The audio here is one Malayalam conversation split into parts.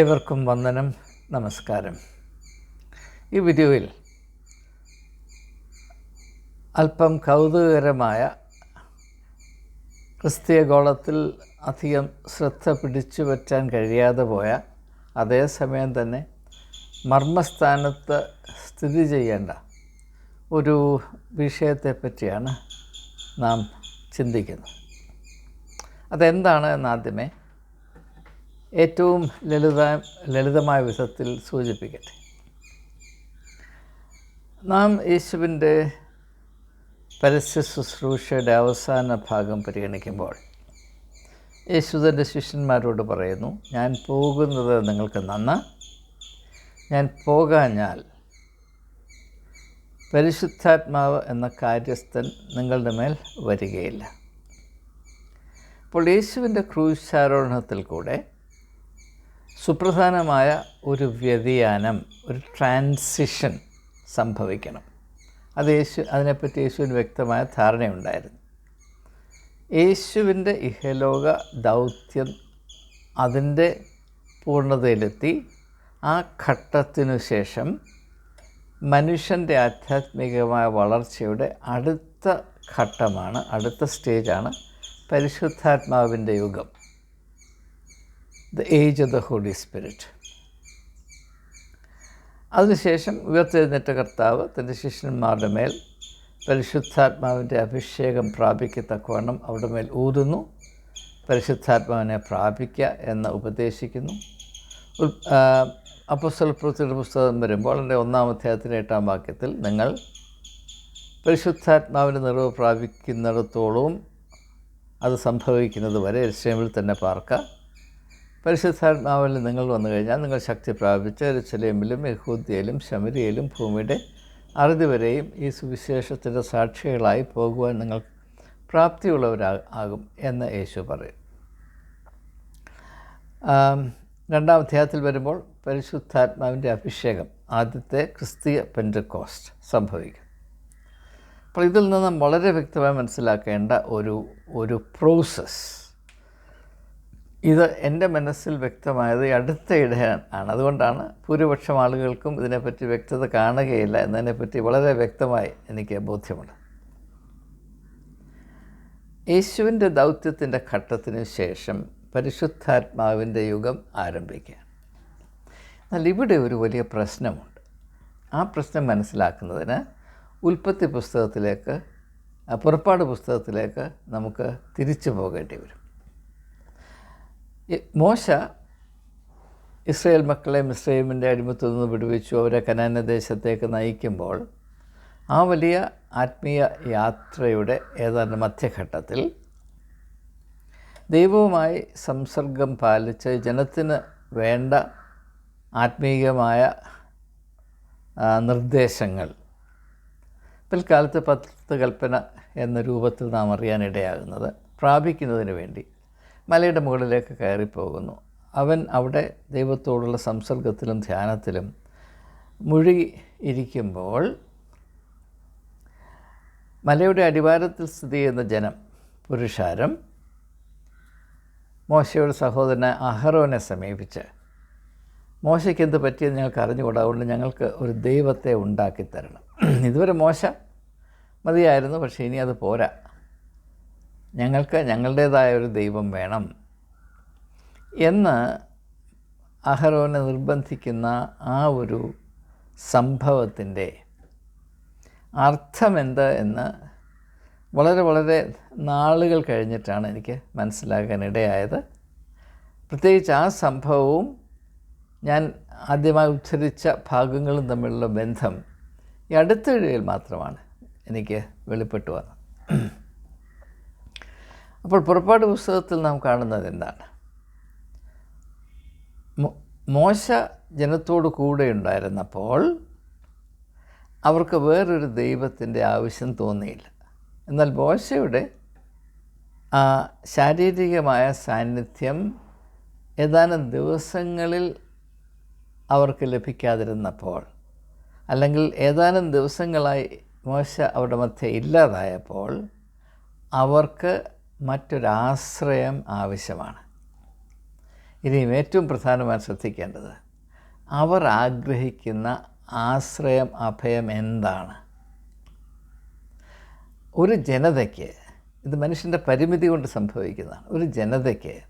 ഏവർക്കും വന്ദനം നമസ്കാരം. ഈ വീഡിയോയിൽ അല്പം കൗതുകകരമായ ക്രിസ്തീയ ഗോളത്തിൽ അധികം ശ്രദ്ധ പിടിച്ചു പറ്റാൻ കഴിയാതെ പോയ അതേസമയം തന്നെ മർമ്മസ്ഥാനത്ത് സ്ഥിതി ചെയ്യേണ്ട ഒരു വിഷയത്തെപ്പറ്റിയാണ് നാം ചിന്തിക്കുന്നത്. അതെന്താണ് എന്നാദ്യമേ ഏറ്റവും ലളിത ലളിതമായ വിധത്തിൽ സൂചിപ്പിക്കട്ടെ. നാം യേശുവിന്റെ പരസ്യ ശുശ്രൂഷയുടെ അവസാന ഭാഗം പരിഗണിക്കുമ്പോൾ യേശു തന്റെ ശിഷ്യന്മാരോട് പറയുന്നു ഞാൻ പോകുന്നത് നിങ്ങൾക്ക് നന്ന ഞാൻ പോകാഞ്ഞാൽ പരിശുദ്ധാത്മാവ് എന്ന കാര്യസ്ഥൻ നിങ്ങളുടെ മേൽ വരികയില്ല. അപ്പോൾ യേശുവിന്റെ ക്രൂശാരോഹണത്തിൽ കൂടെ സുപ്രധാനമായ ഒരു വ്യതിയാനം ഒരു ട്രാൻസിഷൻ സംഭവിക്കണം. അത് യേശു അതിനെപ്പറ്റി യേശുവിന് വ്യക്തമായ ധാരണയുണ്ടായിരുന്നു. യേശുവിന്റെ ഇഹലോക ദൗത്യം അതിന്റെ പൂർണതയിലെത്തി. ആ ഘട്ടത്തിനു ശേഷം മനുഷ്യന്റെ ആധ്യാത്മികമായ വളർച്ചയുടെ അടുത്ത ഘട്ടമാണ് അടുത്ത സ്റ്റേജാണ് പരിശുദ്ധാത്മാവിന്റെ യുഗം. The age of the holy spirit അതിനുശേഷം ഉയർത്തെഴുന്നേറ്റ കർത്താവ് തന്റെ ശിഷ്യന്മാരുടെ മേൽ പരിശുദ്ധാത്മാവിന്റെ അഭിഷേകം പ്രാപിക്കത്തക്കവണ്ണം അവിടെ മേൽ ഊതുന്നു. പരിശുദ്ധാത്മാവിനെ പ്രാപിക്കുക എന്ന് ഉപദേശിക്കുന്നു. അപ്പസ്വലപ്രവൃത്തിയുടെ പുസ്തകം വരുമ്പോൾ എന്റെ ഒന്നാം അധ്യായത്തിന്റെ എട്ടാം വാക്യത്തിൽ നിങ്ങൾ പരിശുദ്ധാത്മാവിന്റെ നിറവ് പ്രാപിക്കുന്നിടത്തോളവും അത് സംഭവിക്കുന്നത് വരെ എരിശ്രമിൽ തന്നെ പാർക്കുക പരിശുദ്ധാത്മാവിൽ നിങ്ങൾ വന്നു കഴിഞ്ഞാൽ നിങ്ങൾ ശക്തി പ്രാപിച്ച് എരുസലേമിലും യഹൂദ്യയിലും ശമരിയയിലും ഭൂമിയുടെ അറുതി വരെയും ഈ സുവിശേഷത്തിന്റെ സാക്ഷികളായി പോകുവാൻ നിങ്ങൾ പ്രാപ്തിയുള്ളവരാ ആകും എന്ന് യേശു പറയും. രണ്ടാം അധ്യായത്തിൽ വരുമ്പോൾ പരിശുദ്ധാത്മാവിന്റെ അഭിഷേകം ആദ്യത്തെ ക്രിസ്തീയ പെന്റക്കോസ്റ്റ് സംഭവിക്കും. അപ്പോൾ ഇതിൽ നിന്ന് വളരെ വ്യക്തമായി മനസ്സിലാക്കേണ്ട ഒരു ഒരു പ്രോസസ്സ് ഇത് എന്റെ മനസ്സിൽ വ്യക്തമായത് അടുത്ത ഇടയാണ് ആണ്. അതുകൊണ്ടാണ് ഭൂരിപക്ഷം ആളുകൾക്കും ഇതിനെപ്പറ്റി വ്യക്തത കാണുകയില്ല എന്നതിനെപ്പറ്റി വളരെ വ്യക്തമായി എനിക്ക് ബോധ്യമുണ്ട്. യേശുവിന്റെ ദൗത്യത്തിന്റെ ഘട്ടത്തിന് ശേഷം പരിശുദ്ധാത്മാവിന്റെ യുഗം ആരംഭിക്കുക എന്നാൽ ഇവിടെ ഒരു വലിയ പ്രശ്നമുണ്ട്. ആ പ്രശ്നം മനസ്സിലാക്കുന്നതിന് ഉൽപ്പത്തി പുസ്തകത്തിലേക്ക് പുറപ്പാട് പുസ്തകത്തിലേക്ക് നമുക്ക് തിരിച്ചു പോകേണ്ടി വരും. മോശ ഇസ്രയേൽ മക്കളെ മിസ്രൈമിന്റെ അടിമത്തിൽ നിന്ന് വിടുവിച്ചു. അവരെ കനാന ദേശത്തേക്ക് നയിക്കുമ്പോൾ ആ വലിയ ആത്മീയ യാത്രയുടെ ഏതാണ്ട് മധ്യഘട്ടത്തിൽ ദൈവവുമായി സംസർഗം പാലിച്ച് ജനത്തിന് വേണ്ട ആത്മീയമായ നിർദ്ദേശങ്ങൾ പിൽക്കാലത്ത് പത്ത് കൽപ്പന എന്ന രൂപത്തിൽ നാം അറിയാനിടയാകുന്നത് പ്രാപിക്കുന്നതിന് വേണ്ടി. മലയുടെ മുകളിലേക്ക് കയറിപ്പോകുന്നു. അവൻ അവിടെ ദൈവത്തോടുള്ള സംസർഗത്തിലും ധ്യാനത്തിലും മുഴുകി ഇരിക്കുമ്പോൾ മലയുടെ അടിവാരത്തിൽ സ്ഥിതി ചെയ്യുന്ന ജനം പുരുഷാരം മോശയുടെ സഹോദരനെ അഹറോനെ സമീപിച്ച് മോശയ്ക്ക് എന്ത് പറ്റിയെന്ന് ഞങ്ങൾക്ക് അറിഞ്ഞുകൂടാ അതുകൊണ്ട് ഞങ്ങൾക്ക് ഒരു ദൈവത്തെ ഉണ്ടാക്കി തരണം ഇതുവരെ മോശ മതിയായിരുന്നു പക്ഷേ ഇനി അത് പോരാ. ഞങ്ങൾക്ക് ഞങ്ങളുടേതായ ഒരു ദൈവം വേണം എന്ന് അഹരോനെ നിർബന്ധിക്കുന്ന ആ ഒരു സംഭവത്തിന്റെ അർത്ഥമെന്ത് എന്ന് വളരെ വളരെ നാളുകൾ കഴിഞ്ഞിട്ടാണ് എനിക്ക് മനസ്സിലാകാനിടയായത്. പ്രത്യേകിച്ച് ആ സംഭവവും ഞാൻ ആദ്യമായി ഉദ്ധരിച്ച ഭാഗങ്ങളും തമ്മിലുള്ള ബന്ധം ഈ അടുത്തിടയിൽ മാത്രമാണ് എനിക്ക് വെളിപ്പെട്ടു വന്നത്. അപ്പോൾ പുറപ്പാട് പുസ്തകത്തിൽ നാം കാണുന്നത് എന്താണ്? മോശ ജനത്തോട് കൂടെ ഉണ്ടായിരുന്നപ്പോൾ അവർക്ക് വേറൊരു ദൈവത്തിന്റെ ആവശ്യം തോന്നിയില്ല. എന്നാൽ മോശയുടെ ആ ശാരീരികമായ സാന്നിധ്യം ഏതാനും ദിവസങ്ങളിൽ അവർക്ക് ലഭിക്കാതിരുന്നപ്പോൾ അല്ലെങ്കിൽ ഏതാനും ദിവസങ്ങളായി മോശ അവരുടെ മധ്യ ഇല്ലാതായപ്പോൾ അവർക്ക് മറ്റൊരാശ്രയം ആവശ്യമാണ്. ഇനിയും ഏറ്റവും പ്രധാനമായി ശ്രദ്ധിക്കേണ്ടത് അവർ ആഗ്രഹിക്കുന്ന ആശ്രയം അഭയം എന്താണ്? ഒരു ജനതയ്ക്ക് ഇത് മനുഷ്യന്റെ പരിമിതി കൊണ്ട് സംഭവിക്കുന്നതാണ്. ഒരു ജനതയ്ക്ക്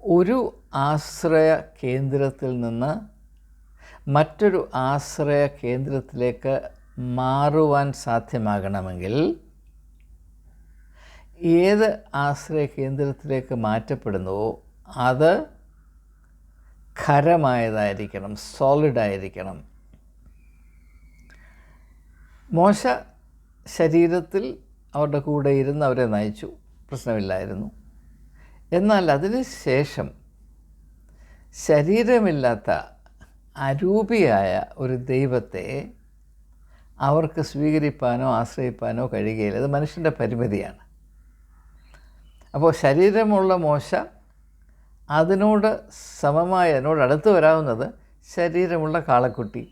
ഒരു ആശ്രയ കേന്ദ്രത്തിൽ നിന്ന് മറ്റൊരു ആശ്രയ കേന്ദ്രത്തിലേക്ക് മാറുവാൻ സാധ്യമാകണമെങ്കിൽ ഏത് ആശ്രയ കേന്ദ്രത്തിലേക്ക് മാറ്റപ്പെടുന്നുവോ അത് ഖരമായതായിരിക്കണം സോളിഡായിരിക്കണം മോശ ശരീരത്തിൽ അവരുടെ കൂടെ ഇരുന്ന് അവരെ നയിച്ചു പ്രശ്നമില്ലായിരുന്നു. എന്നാൽ അതിന് ശേഷം ശരീരമില്ലാത്ത അരൂപിയായ ഒരു ദൈവത്തെ അവർക്ക് സ്വീകരിപ്പാനോ ആശ്രയിപ്പാനോ കഴിയുകയില്ല. അത് മനുഷ്യന്റെ പരിമിതിയാണ്. അപ്പോൾ ശരീരമുള്ള മോശ അതിനോട് സമമായ അതിനോട് അടുത്ത് വരാവുന്നത് ശരീരമുള്ള കാളക്കുട്ടി.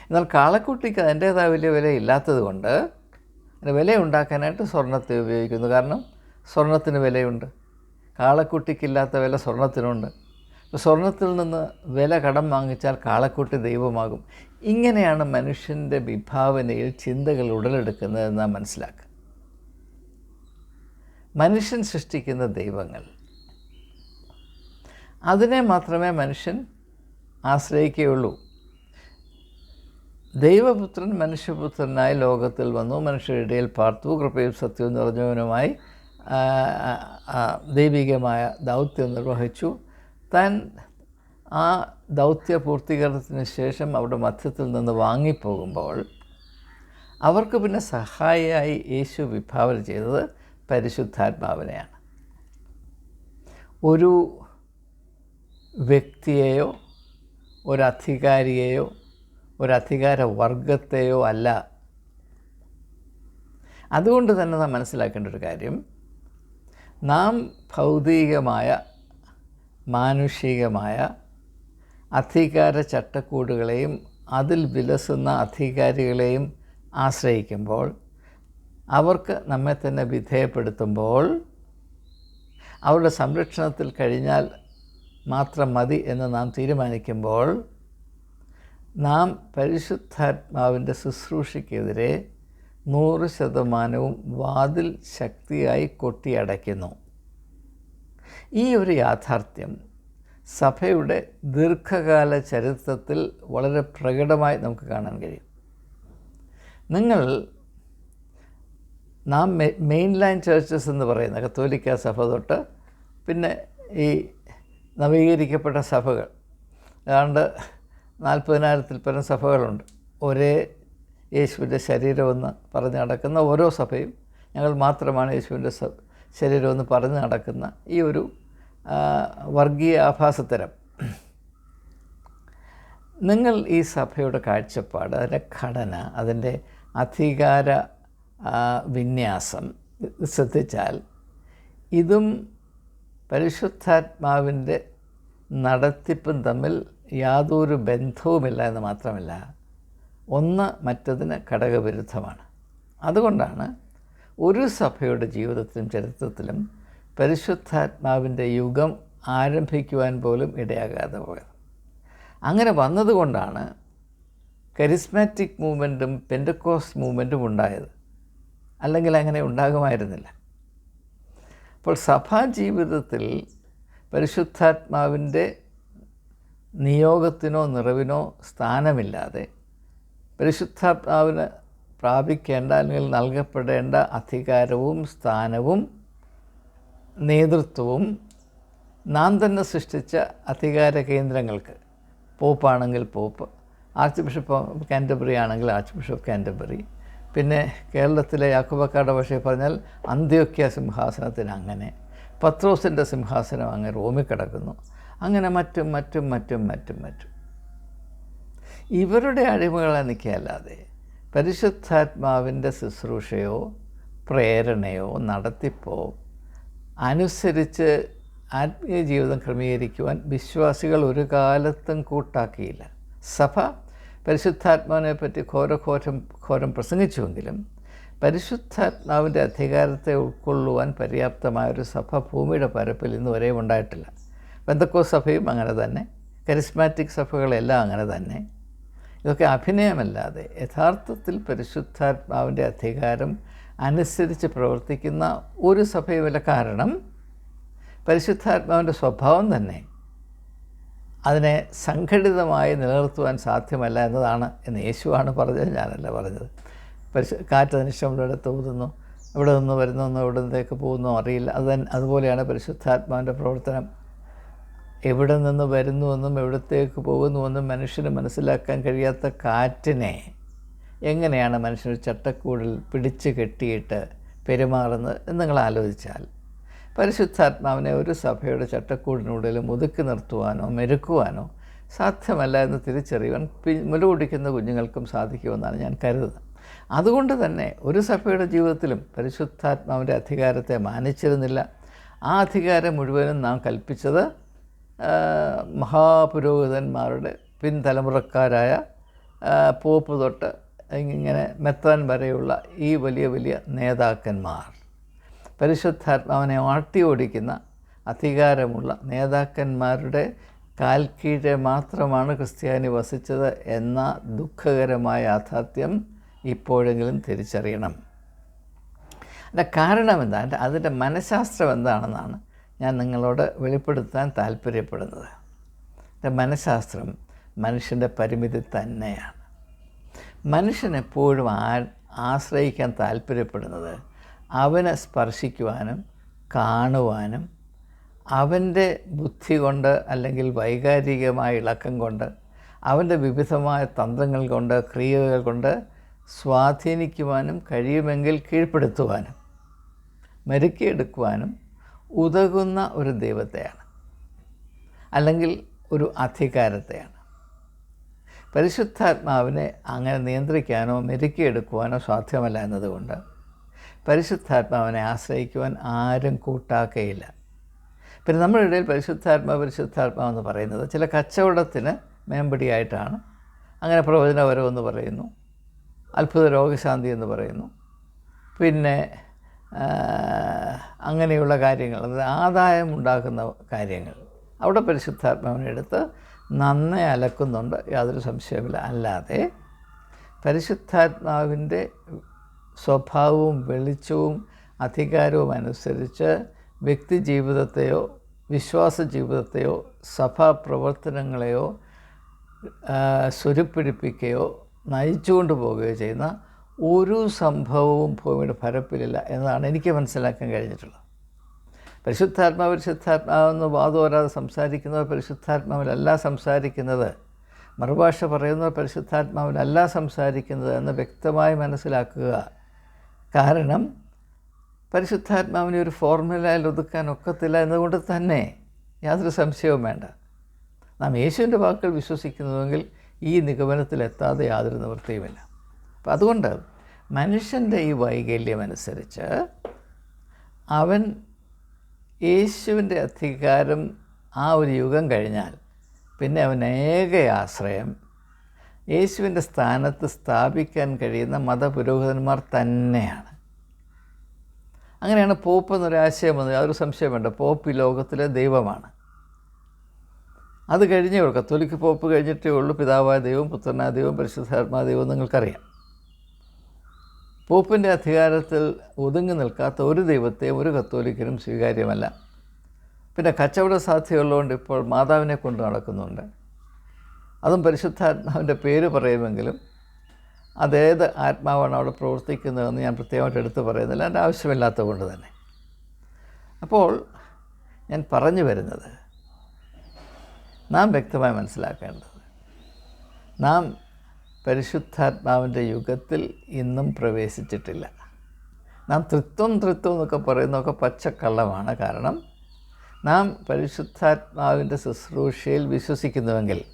എന്നാൽ കാളക്കുട്ടിക്ക് അതിന്റേതായ വലിയ വില ഇല്ലാത്തത് കൊണ്ട് അതിന് വില ഉണ്ടാക്കാനായിട്ട് സ്വർണത്തെ ഉപയോഗിക്കുന്നു. കാരണം സ്വർണത്തിന് വിലയുണ്ട്. കാളക്കുട്ടിക്കില്ലാത്ത വില സ്വർണത്തിനുണ്ട്. അപ്പോൾ സ്വർണത്തിൽ നിന്ന് വില കടം വാങ്ങിച്ചാൽ കാളക്കുട്ടി ദൈവമാകും. ഇങ്ങനെയാണ് മനുഷ്യന്റെ വിഭാവനയിൽ ചിന്തകൾ ഉടലെടുക്കുന്നതെന്ന് നാം മനസ്സിലാക്കുക. മനുഷ്യൻ സൃഷ്ടിക്കുന്ന ദൈവങ്ങൾ. അതിനെ മാത്രമേ മനുഷ്യൻ ആശ്രയിക്കുകയുള്ളൂ. ദൈവപുത്രൻ മനുഷ്യപുത്രനായി ലോകത്തിൽ വന്നു മനുഷ്യരുടെ ഇടയിൽ പാർത്തു കൃപയും സത്യവും നിറഞ്ഞവനുമായി ദൈവികമായ ദൗത്യം നിർവഹിച്ചു. താൻ ആ ദൗത്യ പൂർത്തീകരണത്തിന് ശേഷം അവിടെ മധ്യത്തിൽ നിന്ന് വാങ്ങിപ്പോകുമ്പോൾ അവർക്ക് പിന്നെ സഹായിയായി യേശു വിഭാവന ചെയ്തത് പരിശുദ്ധാത്മാവിനെയാണ്. ഒരു വ്യക്തിയെയോ ഒരധികാരിയെയോ ഒരധികാര വർഗത്തെയോ അല്ല. അതുകൊണ്ട് തന്നെ നാം മനസ്സിലാക്കേണ്ട ഒരു കാര്യം നാം ഭൗതികമായ മാനുഷികമായ അധികാര ചട്ടക്കൂടുകളെയും അതിൽ വിലസുന്ന അധികാരികളെയും ആശ്രയിക്കുമ്പോൾ അവർക്ക് നമ്മെ തന്നെ വിധേയപ്പെടുത്തുമ്പോൾ അവരുടെ സംരക്ഷണത്തിൽ കഴിഞ്ഞാൽ മാത്രം മതി എന്ന് നാം തീരുമാനിക്കുമ്പോൾ നാം പരിശുദ്ധാത്മാവിന്റെ ശുശ്രൂഷയ്ക്കെതിരെ നൂറ് ശതമാനവും വാതിൽ ശക്തിയായി കൊട്ടിയടയ്ക്കുന്നു. ഈ ഒരു യാഥാർത്ഥ്യം സഭയുടെ ദീർഘകാല ചരിത്രത്തിൽ വളരെ പ്രകടമായി നമുക്ക് കാണാൻ കഴിയും. നിങ്ങൾ നാം മെയിൻ ലൈൻ ചേർച്ചസ് എന്ന് പറയുന്ന കത്തോലിക്ക സഭ തൊട്ട് പിന്നെ ഈ നവീകരിക്കപ്പെട്ട സഭകൾ. ഏതാണ്ട് നാൽപ്പതിനായിരത്തിൽ പരം സഭകളുണ്ട്. ഒരേ യേശുവിന്റെ ശരീരമെന്ന് പറഞ്ഞ് നടക്കുന്ന ഓരോ സഭയും ഞങ്ങൾ മാത്രമാണ് യേശുവിന്റെ ശരീരമെന്ന് പറഞ്ഞ് നടക്കുന്ന ഈ ഒരു വർഗീയ ആഭാസത്തരം. നിങ്ങൾ ഈ സഭയുടെ കാഴ്ചപ്പാട് അതിന്റെ ഘടന അതിന്റെ അധികാര വിന്യാസം. ശ്രദ്ധിച്ചാൽ ഇതും പരിശുദ്ധാത്മാവിന്റെ നടത്തിപ്പും തമ്മിൽ യാതൊരു ബന്ധവുമില്ല എന്ന് മാത്രമല്ല ഒന്ന് മറ്റതിന് ഘടകവിരുദ്ധമാണ്. അതുകൊണ്ടാണ് ഒരു സഭയുടെ ജീവിതത്തിലും ചരിത്രത്തിലും പരിശുദ്ധാത്മാവിന്റെ യുഗം ആരംഭിക്കുവാൻ പോലും ഇടയാകാതെ പോയത്. അങ്ങനെ വന്നതുകൊണ്ടാണ് കരിസ്മാറ്റിക് മൂവ്മെന്റും പെൻഡക്കോസ് മൂവ്മെന്റും ഉണ്ടായത്. അല്ലെങ്കിൽ അങ്ങനെ ഉണ്ടാകുമായിരുന്നില്ല. അപ്പോൾ സഭാ ജീവിതത്തിൽ പരിശുദ്ധാത്മാവിന്റെ നിയോഗത്തിനോ നിറവിനോ സ്ഥാനമില്ലാതെ പരിശുദ്ധാത്മാവിന് പ്രാപിക്കേണ്ട അല്ലെങ്കിൽ നൽകപ്പെടേണ്ട അധികാരവും സ്ഥാനവും നേതൃത്വവും നാം തന്നെ സൃഷ്ടിച്ച അധികാര കേന്ദ്രങ്ങൾക്ക് പോപ്പാണെങ്കിൽ പോപ്പ് ആർച്ച് ബിഷപ്പ് കാന്റബറി ആണെങ്കിൽ ആർച്ച് ബിഷപ്പ് കാന്റബറി പിന്നെ കേരളത്തിലെ യാക്കുബക്കാരുടെ ഭാഷയിൽ പറഞ്ഞാൽ അന്ത്യോക്യ സിംഹാസനത്തിന് അങ്ങനെ പത്രോസിന്റെ സിംഹാസനം അങ്ങ് റോമിൽ കിടക്കുന്നു. അങ്ങനെ മറ്റും മറ്റും മറ്റും മറ്റും മറ്റും. ഇവരുടെ അടിമകളെ നിൽക്കുകയല്ലാതെ പരിശുദ്ധാത്മാവിന്റെ ശുശ്രൂഷയോ പ്രേരണയോ നടത്തിപ്പോ അനുസരിച്ച് ആത്മീയ ജീവിതം ക്രമീകരിക്കുവാൻ വിശ്വാസികൾ ഒരു കാലത്തും കൂട്ടാക്കിയില്ല. സഭ പരിശുദ്ധാത്മാവിനെ പറ്റി ഘോരഘോരം ഘോരം പ്രസംഗിച്ചുവെങ്കിലും പരിശുദ്ധാത്മാവിന്റെ അധികാരത്തെ ഉൾക്കൊള്ളുവാൻ പര്യാപ്തമായ ഒരു സഭ ഭൂമിയുടെ പരപ്പിൽ ഇന്ന് വരെ ഉണ്ടായിട്ടില്ല. ബന്ധക്കോ സഭയും അങ്ങനെ തന്നെ. കരിസ്മാറ്റിക് സഭകളെല്ലാം അങ്ങനെ തന്നെ. ഇതൊക്കെ അഭിനയമല്ലാതെ യഥാർത്ഥത്തിൽ പരിശുദ്ധാത്മാവിന്റെ അധികാരം അനുസരിച്ച് പ്രവർത്തിക്കുന്ന ഒരു സഭയുമില്ല കാരണം? പരിശുദ്ധാത്മാവിന്റെ സ്വഭാവം തന്നെ അതിനെ സംഘടിതമായി നിലനിർത്തുവാൻ സാധ്യമല്ല എന്നതാണ് എന്ന് യേശുവാണ് പറഞ്ഞത് ഞാനല്ല പറഞ്ഞത്. പരിശു കാറ്റ് അതിനിഷ്ടമുള്ളിടത്ത് ഊതുന്നു ഇവിടെ നിന്ന് വരുന്നോ ഇവിടെ നിന്നേക്ക് പോകുന്നു അറിയില്ല. അത് അതുപോലെയാണ് പരിശുദ്ധാത്മാവിന്റെ പ്രവർത്തനം. എവിടെ നിന്ന് വരുന്നുവെന്നും എവിടത്തേക്ക് പോകുന്നുവെന്നും മനുഷ്യന് മനസ്സിലാക്കാൻ കഴിയാത്ത കാറ്റിനെ എങ്ങനെയാണ് മനുഷ്യർ ചട്ടക്കൂടിൽ പിടിച്ചു കെട്ടിയിട്ട് പെരുമാറുന്നത് എന്ന് നിങ്ങൾ ആലോചിച്ചാൽ പരിശുദ്ധാത്മാവിനെ ഒരു സഭയുടെ ചട്ടക്കൂടിനുള്ളിലും ഒതുക്കി നിർത്തുവാനോ മെരുക്കുവാനോ സാധ്യമല്ല എന്ന് തിരിച്ചറിയുവാൻ മുലകുടിക്കുന്ന കുഞ്ഞുങ്ങൾക്കും സാധിക്കുമെന്നാണ് ഞാൻ കരുതുന്നത്. അതുകൊണ്ട് തന്നെ ഒരു സഭയുടെ ജീവിതത്തിലും പരിശുദ്ധാത്മാവിന്റെ അധികാരത്തെ മാനിച്ചിരുന്നില്ല. ആ അധികാരം മുഴുവനും നാം കൽപ്പിച്ചത് മഹാപുരോഹിതന്മാരുടെ പിൻതലമുറക്കാരായ പോപ്പ് തൊട്ട് ഇങ്ങനെ മെത്താൻ വരെയുള്ള ഈ വലിയ വലിയ നേതാക്കന്മാർ. പരിശുദ്ധാത്മാവിനെ ആട്ടി ഓടിക്കുന്ന അധികാരമുള്ള നേതാക്കന്മാരുടെ കാൽക്കീഴെ മാത്രമാണ് ക്രിസ്ത്യാനി വസിച്ചത് എന്ന ദുഃഖകരമായ യാഥാർത്ഥ്യം ഇപ്പോഴെങ്കിലും തിരിച്ചറിയണം. അതിന്റെ കാരണം എന്താണ് അതിന്റെ മനഃശാസ്ത്രം എന്താണെന്നാണ് ഞാൻ നിങ്ങളോട് വെളിപ്പെടുത്താൻ താല്പര്യപ്പെടുന്നത്. എന്റെ മനഃശാസ്ത്രം മനുഷ്യന്റെ പരിമിതി തന്നെയാണ്. മനുഷ്യൻ എപ്പോഴും ആ ആശ്രയിക്കാൻ താല്പര്യപ്പെടുന്നത് അവനെ സ്പർശിക്കുവാനും കാണുവാനും അവന്റെ ബുദ്ധി കൊണ്ട് അല്ലെങ്കിൽ വൈകാരികമായ ഇളക്കം കൊണ്ട് അവന്റെ വിവിധമായ തന്ത്രങ്ങൾ കൊണ്ട് ക്രിയകൾ കൊണ്ട് സ്വാധീനിക്കുവാനും കഴിയുമെങ്കിൽ കീഴ്പ്പെടുത്തുവാനും മെരുക്കിയെടുക്കുവാനും ഉതകുന്ന ഒരു ദൈവത്തെയാണ്. അല്ലെങ്കിൽ ഒരു അധികാരത്തെയാണ്. പരിശുദ്ധാത്മാവിനെ അങ്ങനെ നിയന്ത്രിക്കാനോ മെരുക്കിയെടുക്കുവാനോ സാധ്യമല്ല എന്നതുകൊണ്ട് പരിശുദ്ധാത്മാവിനെ ആശ്രയിക്കുവാൻ ആരും കൂട്ടാക്കയില്ല. പിന്നെ നമ്മുടെ ഇടയിൽ പരിശുദ്ധാത്മാവ് പരിശുദ്ധാത്മാവെന്ന് പറയുന്നത് ചില കച്ചവടത്തിന് മേമ്പടിയായിട്ടാണ്. അങ്ങനെ പ്രവചനപരമെന്ന് പറയുന്നു. അത്ഭുത രോഗശാന്തി എന്ന് പറയുന്നു. പിന്നെ അങ്ങനെയുള്ള കാര്യങ്ങൾ അതായത് ആദായം ഉണ്ടാക്കുന്ന കാര്യങ്ങൾ. അവിടെ പരിശുദ്ധാത്മാവിനെ എടുത്ത് നന്നെ അലക്കുന്നുണ്ട്. യാതൊരു സംശയമില്ല അല്ലാതെ പരിശുദ്ധാത്മാവിന്റെ സ്വഭാവവും വെളിച്ചവും അധികാരവും അനുസരിച്ച് വ്യക്തി ജീവിതത്തെയോ വിശ്വാസ ജീവിതത്തെയോ സഭാ പ്രവർത്തനങ്ങളെയോ സ്വരുപ്പിടിപ്പിക്കുകയോ നയിച്ചുകൊണ്ട് പോവുകയോ ചെയ്യുന്ന ഒരു സംഭവവും ഭൂമിയുടെ ഫലപ്പിലില്ല എന്നതാണ് എനിക്ക് മനസ്സിലാക്കാൻ കഴിഞ്ഞിട്ടുള്ളത്. പരിശുദ്ധാത്മാവ് പരിശുദ്ധാത്മാവെന്ന് വാദോരാതെ സംസാരിക്കുന്നവർ പരിശുദ്ധാത്മാവിലല്ല സംസാരിക്കുന്നത്. മറുഭാഷ പറയുന്നവർ പരിശുദ്ധാത്മാവിലല്ല സംസാരിക്കുന്നത് എന്ന് വ്യക്തമായി മനസ്സിലാക്കുക. കാരണം പരിശുദ്ധാത്മാവിനെ ഒരു ഫോർമുലയിൽ ഒതുക്കാൻ ഒക്കത്തില്ല എന്നതുകൊണ്ട് തന്നെ യാതൊരു സംശയവും വേണ്ട. നാം യേശുവിന്റെ വാക്കുകൾ വിശ്വസിക്കുന്നുവെങ്കിൽ ഈ നിഗമനത്തിലെത്താതെ യാതൊരു നിവൃത്തിയുമില്ല. അപ്പം അതുകൊണ്ട് മനുഷ്യന്റെ ഈ വൈകല്യം അനുസരിച്ച് അവൻ യേശുവിന്റെ അധികാരം ആ ഒരു യുഗം കഴിഞ്ഞാൽ പിന്നെ അവൻ ഏക ആശ്രയം യേശുവിന്റെ സ്ഥാനത്ത് സ്ഥാപിക്കാൻ കഴിയുന്ന മതപുരോഹിതന്മാർ തന്നെയാണ്. അങ്ങനെയാണ് പോപ്പ് എന്നൊരാശയം വന്നത്. അതൊരു സംശയം വേണ്ട. പോപ്പ് ഈ ലോകത്തിലെ ദൈവമാണ്. അത് കഴിഞ്ഞേ ഉള്ളൂ. കത്തോലിക്ക് പോപ്പ് കഴിഞ്ഞിട്ടേ ഉള്ളൂ. പിതാവായ ദൈവം പുത്രനായ ദൈവം പരിശുദ്ധാത്മാ ദൈവം നിങ്ങൾക്കറിയാം. പോപ്പിന്റെ അധികാരത്തിൽ ഒതുങ്ങി നിൽക്കാത്ത ഒരു ദൈവത്തെയും ഒരു കത്തോലിക്കനും സ്വീകാര്യമല്ല. പിന്നെ കച്ചവട സാധ്യതയുള്ളതുകൊണ്ട് ഇപ്പോൾ മാതാവിനെ കൊണ്ട് നടക്കുന്നുണ്ട്. അതും പരിശുദ്ധാത്മാവിന്റെ പേര് പറയുമെങ്കിലും അതേത് ആത്മാവാണ് അവിടെ പ്രവർത്തിക്കുന്നതെന്ന് ഞാൻ പ്രത്യേകമായിട്ട് എടുത്തു പറയുന്നില്ല. എന്റെ ആവശ്യമില്ലാത്തത് കൊണ്ട് തന്നെ. അപ്പോൾ ഞാൻ പറഞ്ഞു വരുന്നത് നാം വ്യക്തമായി മനസ്സിലാക്കേണ്ടത് നാം പരിശുദ്ധാത്മാവിന്റെ യുഗത്തിൽ ഇന്നും പ്രവേശിച്ചിട്ടില്ല. നാം തൃത്വം തൃത്വം എന്നൊക്കെ പറയുന്നതൊക്കെ പച്ചക്കള്ളമാണ്. കാരണം നാം പരിശുദ്ധാത്മാവിന്റെ ശുശ്രൂഷയിൽ വിശ്വസിക്കുന്നുവെങ്കിൽ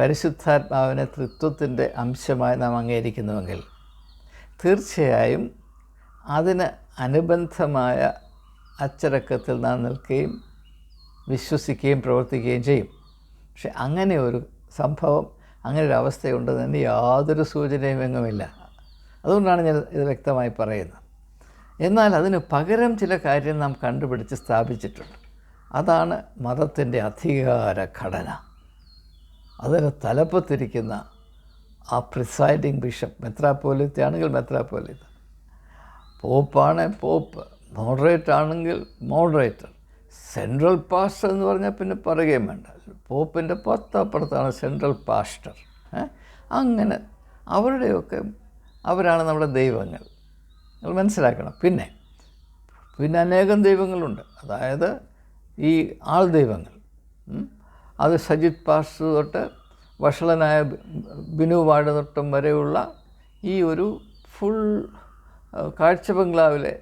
പരിശുദ്ധാത്മാവിനെ തൃത്വത്തിന്റെ അംശമായി നാം അംഗീകരിക്കുന്നുവെങ്കിൽ തീർച്ചയായും അതിന് അനുബന്ധമായ അച്ചടക്കത്തിൽ നാം നിൽക്കുകയും വിശ്വസിക്കുകയും പ്രവർത്തിക്കുകയും ചെയ്യും. പക്ഷെ അങ്ങനെ ഒരു സംഭവം അങ്ങനെ ഒരു അവസ്ഥയുണ്ടെന്ന് യാതൊരു സൂചനയും എങ്ങുമില്ല. അതുകൊണ്ടാണ് ഞാൻ ഇത് വ്യക്തമായി പറയുന്നത്. എന്നാൽ അതിന് പകരം ചില കാര്യം നാം കണ്ടുപിടിച്ച് സ്ഥാപിച്ചിട്ടുണ്ട്. അതാണ് മതത്തിന്റെ അധികാര ഘടന അതിന് തലപ്പത്തിരിക്കുന്ന ആ പ്രിസൈഡിങ് ബിഷപ്പ് മെത്രാപ്പോലിത്ത ആണെങ്കിൽ മെത്രാപ്പോലിത്ത. പോപ്പാണ് പോപ്പ് മോഡറേറ്റ് ആണെങ്കിൽ മോഡറേറ്റർ സെൻട്രൽ പാസ്റ്റർ എന്ന് പറഞ്ഞാൽ പിന്നെ പറയുകയും വേണ്ട. പോപ്പിന്റെ പത്തപ്പുറത്താണ് സെൻട്രൽ പാസ്റ്റർ? അങ്ങനെ അവരുടെയൊക്കെ അവരാണ് നമ്മുടെ ദൈവങ്ങൾ. നിങ്ങൾ മനസ്സിലാക്കണം. പിന്നെ പിന്നെ അനേകം ദൈവങ്ങളുണ്ട്. അതായത് ഈ ആൾ ദൈവങ്ങൾ. അത് സജിത് പാസ് തൊട്ട് വഷളനായ ബിനു വാട് തൊട്ടും വരെയുള്ള ഈ ഒരു ഫുൾ കാഴ്ച ബംഗ്ലാവിലെ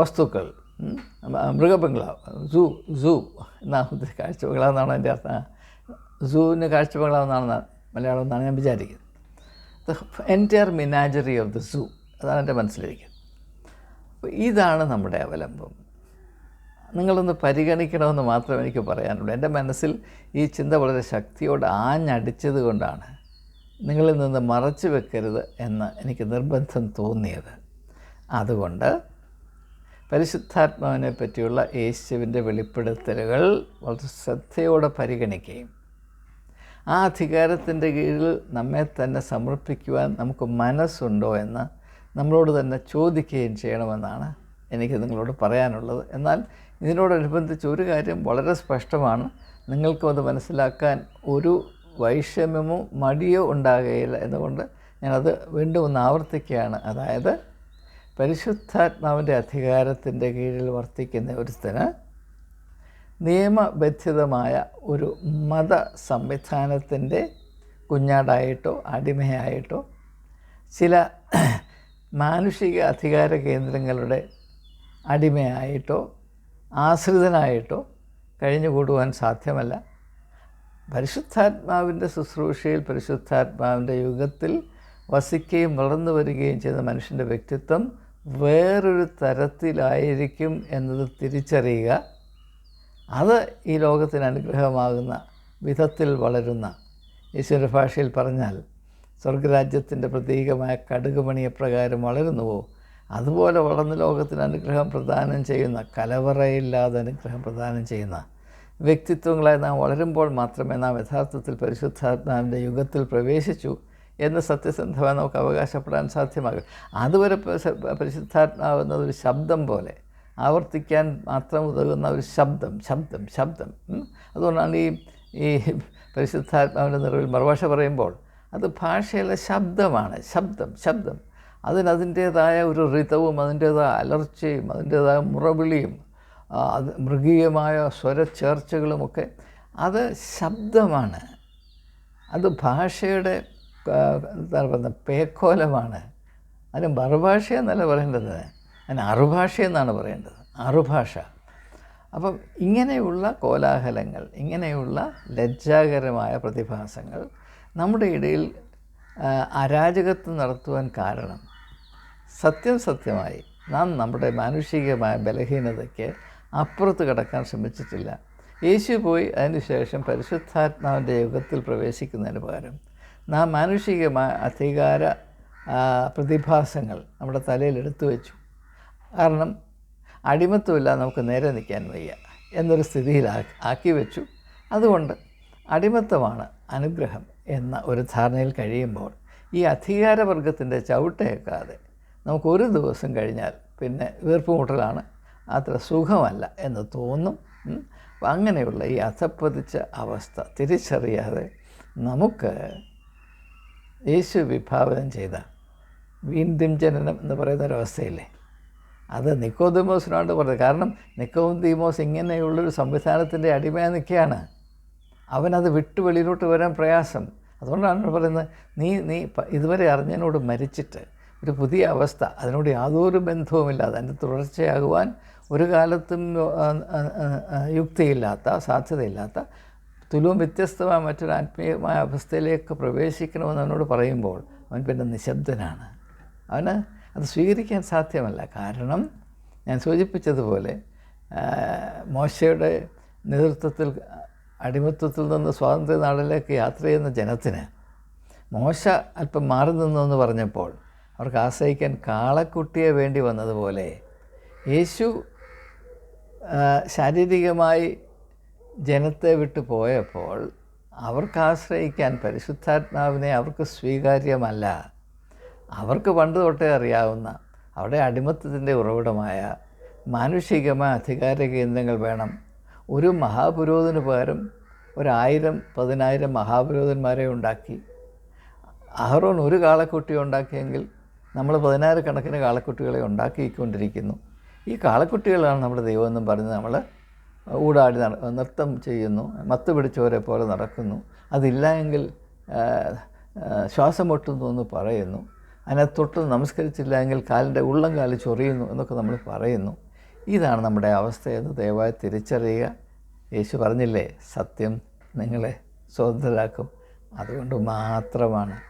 വസ്തുക്കൾ മൃഗബംഗ്ലാവ് മൃഗ ബംഗ്ലാവ് സൂ സൂ എന്നാണ് കാഴ്ച ബംഗ്ലാവ് എന്നാണ് എന്റെ അർത്ഥം. സൂവിന് കാഴ്ച ബംഗ്ലാവ് എന്നാണ് മലയാളം എന്നാണ് ഞാൻ വിചാരിക്കുന്നത്. The entire menagerie of the zoo അതാണ് എന്റെ മനസ്സിലിരിക്കുന്നത്. അപ്പോൾ ഇതാണ് നമ്മുടെ അവലംബം. നിങ്ങളൊന്ന് പരിഗണിക്കണമെന്ന് മാത്രമേ എനിക്ക് പറയാനുള്ളൂ. എന്റെ മനസ്സിൽ ഈ ചിന്ത വളരെ ശക്തിയോട് ആഞ്ഞടിച്ചത് കൊണ്ടാണ് നിങ്ങളിൽ നിന്ന് മറച്ചു വെക്കരുത് എന്ന് എനിക്ക് നിർബന്ധം തോന്നിയത്. അതുകൊണ്ട് പരിശുദ്ധാത്മാവിനെ പറ്റിയുള്ള യേശുവിന്റെ വെളിപ്പെടുത്തലുകൾ വളരെ ശ്രദ്ധയോടെ പരിഗണിക്കുകയും ആ അധികാരത്തിന്റെ കീഴിൽ നമ്മെ തന്നെ സമർപ്പിക്കുവാൻ നമുക്ക് മനസ്സുണ്ടോ എന്ന് നമ്മളോട് തന്നെ ചോദിക്കുകയും ചെയ്യണമെന്നാണ് എനിക്ക് നിങ്ങളോട് പറയാനുള്ളത്. എന്നാൽ ഇതിനോടനുബന്ധിച്ച് ഒരു കാര്യം വളരെ സ്പഷ്ടമാണ്. നിങ്ങൾക്കും അത് മനസ്സിലാക്കാൻ ഒരു വൈഷമ്യമോ മടിയോ ഉണ്ടാകുകയില്ല എന്നുകൊണ്ട് ഞാനത് വീണ്ടും ഒന്ന് ആവർത്തിക്കുകയാണ്. അതായത് പരിശുദ്ധാത്മാവിന്റെ അധികാരത്തിന്റെ കീഴിൽ വർത്തിക്കുന്ന സ്ഥലം നിയമബദ്ധിതമായ ഒരു മത സംവിധാനത്തിന്റെ കുഞ്ഞാടായിട്ടോ അടിമയായിട്ടോ ചില മാനുഷിക അധികാര കേന്ദ്രങ്ങളുടെ അടിമയായിട്ടോ ആശ്രിതനായിട്ടോ കഴിഞ്ഞുകൂടുവാൻ സാധ്യമല്ല. പരിശുദ്ധാത്മാവിന്റെ ശുശ്രൂഷയിൽ പരിശുദ്ധാത്മാവിന്റെ യുഗത്തിൽ വസിക്കുകയും വളർന്നു വരികയും ചെയ്ത മനുഷ്യന്റെ വ്യക്തിത്വം വേറൊരു തരത്തിലായിരിക്കും എന്നത് തിരിച്ചറിയുക. അത് ഈ ലോകത്തിന് അനുഗ്രഹമാകുന്ന വിധത്തിൽ വളരുന്ന. ഈശ്വര ഭാഷയിൽ പറഞ്ഞാൽ സ്വർഗരാജ്യത്തിന്റെ പ്രതീകമായ കടുകുമണിയെ പ്രകാരം വളരുന്നുവോ? അതുപോലെ വളർന്ന ലോകത്തിന് അനുഗ്രഹം പ്രദാനം ചെയ്യുന്ന കലവറയില്ലാതെ അനുഗ്രഹം പ്രദാനം ചെയ്യുന്ന വ്യക്തിത്വങ്ങളായി നാം വളരുമ്പോൾ മാത്രമേ നാം യഥാർത്ഥത്തിൽ പരിശുദ്ധാത്മാവിന്റെ യുഗത്തിൽ പ്രവേശിച്ചു എന്ന് സത്യസന്ധമായി നമുക്ക് അവകാശപ്പെടാൻ സാധ്യമാകും അതുവരെ പരിശുദ്ധാത്മാവ് എന്നതൊരു ശബ്ദം പോലെ ആവർത്തിക്കാൻ മാത്രം ഉതകുന്ന ഒരു ശബ്ദം ശബ്ദം ശബ്ദം. അതുകൊണ്ടാണ് ഈ ഈ പരിശുദ്ധാത്മാവിന്റെ നിറവിൽ മറുഭാഷ പറയുമ്പോൾ അത് ഭാഷയിലെ ശബ്ദമാണ്. ശബ്ദം ശബ്ദം. അതിന് അതിന്റേതായ ഒരു ഋതവും അതിന്റേതായ അലർച്ചയും അതിന്റേതായ മുറവിളിയും അത് മൃഗീയമായ സ്വരച്ചേർച്ചകളുമൊക്കെ അത് ശബ്ദമാണ്. അത് ഭാഷയുടെ എന്താ എന്താണ് പറയുന്നത് പേക്കോലമാണ്. അതിന് മറുഭാഷ എന്നല്ല പറയേണ്ടത്. അതിന് അറുഭാഷ എന്നാണ് പറയേണ്ടത്. അറുഭാഷ. അപ്പം ഇങ്ങനെയുള്ള കോലാഹലങ്ങൾ ഇങ്ങനെയുള്ള ലജ്ജാകരമായ പ്രതിഭാസങ്ങൾ നമ്മുടെ ഇടയിൽ അരാജകത്വം നടത്തുവാൻ കാരണം സത്യം സത്യമായി നാം നമ്മുടെ മാനുഷികമായ ബലഹീനതയ്ക്ക് അപ്പുറത്ത് കടക്കാൻ ശ്രമിച്ചിട്ടില്ല. യേശു പോയി അതിനുശേഷം പരിശുദ്ധാത്മാവിന്റെ യുഗത്തിൽ പ്രവേശിക്കുന്നതിന് പകരം നാം മാനുഷികമായ അധികാര പ്രതിഭാസങ്ങൾ നമ്മുടെ തലയിൽ എടുത്തു വെച്ചു. കാരണം അടിമത്വമില്ല നമുക്ക് നേരെ നിൽക്കാൻ വയ്യ എന്നൊരു സ്ഥിതിയിൽ ആക്കി വെച്ചു. അതുകൊണ്ട് അടിമത്തമാണ് അനുഗ്രഹം എന്ന ഒരു ധാരണയിൽ കഴിയുമ്പോൾ ഈ അധികാരവർഗത്തിന്റെ ചവിട്ടേക്കാതെ നമുക്ക് ഒരു ദിവസം കഴിഞ്ഞാൽ പിന്നെ വീർപ്പ് മുട്ടലാണ് അത്ര സുഖമല്ല എന്ന് തോന്നും. അങ്ങനെയുള്ള ഈ അധപ്പതിച്ച അവസ്ഥ തിരിച്ചറിയാതെ നമുക്ക് യേശു വിഭാവനം ചെയ്ത വീണ്ടും ജനനം എന്ന് പറയുന്ന ഒരവസ്ഥയില്ലേ അത് നിക്കോദിമോസിനോട് പറഞ്ഞത്. കാരണം നിക്കോദീമോസ് ഇങ്ങനെയുള്ളൊരു സംവിധാനത്തിന്റെ അടിമയായി നിൽക്കുകയാണ്. അവനത് വിട്ട് വെളിയിലോട്ട് വരാൻ പ്രയാസം. അതുകൊണ്ടാണ് പറയുന്നത് നീ നീ ഇതുവരെ അറിഞ്ഞതിനോട് മരിച്ചിട്ട് ഒരു പുതിയ അവസ്ഥ. അതിനോട് യാതൊരു ബന്ധവുമില്ല അതിന്റെ തുടർച്ചയാകുവാൻ ഒരു കാലത്തും യുക്തിയില്ലാത്ത സാധ്യതയില്ലാത്ത തുലവും വ്യത്യസ്തമായ മറ്റൊരു ആത്മീയമായ അവസ്ഥയിലേക്ക് പ്രവേശിക്കണമെന്ന് അവനോട് പറയുമ്പോൾ അവൻ പിന്നെ നിശബ്ദനാണ്. അവന് അത് സ്വീകരിക്കാൻ സാധ്യമല്ല. കാരണം ഞാൻ സൂചിപ്പിച്ചതുപോലെ മോശയുടെ നേതൃത്വത്തിൽ അടിമത്വത്തിൽ നിന്ന് സ്വാതന്ത്ര്യ നാടിലേക്ക് യാത്ര ചെയ്യുന്ന ജനത്തിന് മോശ അല്പം മാറി നിന്നു എന്ന് പറഞ്ഞപ്പോൾ അവർക്ക് ആശ്രയിക്കാൻ കാളക്കുട്ടിയെ വേണ്ടി വന്നതുപോലെ യേശു ശാരീരികമായി ജനത്തെ വിട്ടു പോയപ്പോൾ അവർക്ക് ആശ്രയിക്കാൻ പരിശുദ്ധാത്മാവിനെ അവർക്ക് സ്വീകാര്യമല്ല. അവർക്ക് പണ്ട് തൊട്ടേ അറിയാവുന്ന അവിടെ അടിമത്തത്തിന്റെ ഉറവിടമായ മാനുഷികമായ അധികാര കേന്ദ്രങ്ങൾ വേണം. ഒരു മഹാപുരോഹിതന് പകരം ഒരായിരം പതിനായിരം മഹാപുരോഹിതന്മാരെ ഉണ്ടാക്കി. അഹറോൻ ഒരു കാളക്കുട്ടി ഉണ്ടാക്കിയെങ്കിൽ നമ്മൾ പതിനായിരക്കണക്കിന് കാളക്കുട്ടികളെ ഉണ്ടാക്കിക്കൊണ്ടിരിക്കുന്നു. ഈ കാളക്കുട്ടികളാണ് നമ്മുടെ ദൈവമെന്നും പറഞ്ഞ് നമ്മൾ ഊടാടി നൃത്തം ചെയ്യുന്നു. മത്ത് പിടിച്ചവരെ പോലെ നടക്കുന്നു. അതില്ല എങ്കിൽ ശ്വാസം മുട്ടുന്നു എന്ന് പറയുന്നു. അതിനെ തൊട്ട് നമസ്കരിച്ചില്ല എങ്കിൽ കാലിന്റെ ഉള്ളം കാൽ ചൊറിയുന്നു എന്നൊക്കെ നമ്മൾ പറയുന്നു. ഇതാണ് നമ്മുടെ അവസ്ഥയെന്ന് ദയവായി തിരിച്ചറിയുക. യേശു പറഞ്ഞില്ലേ സത്യം നിങ്ങളെ സ്വതന്ത്രരാക്കും. അതുകൊണ്ട് മാത്രമാണ്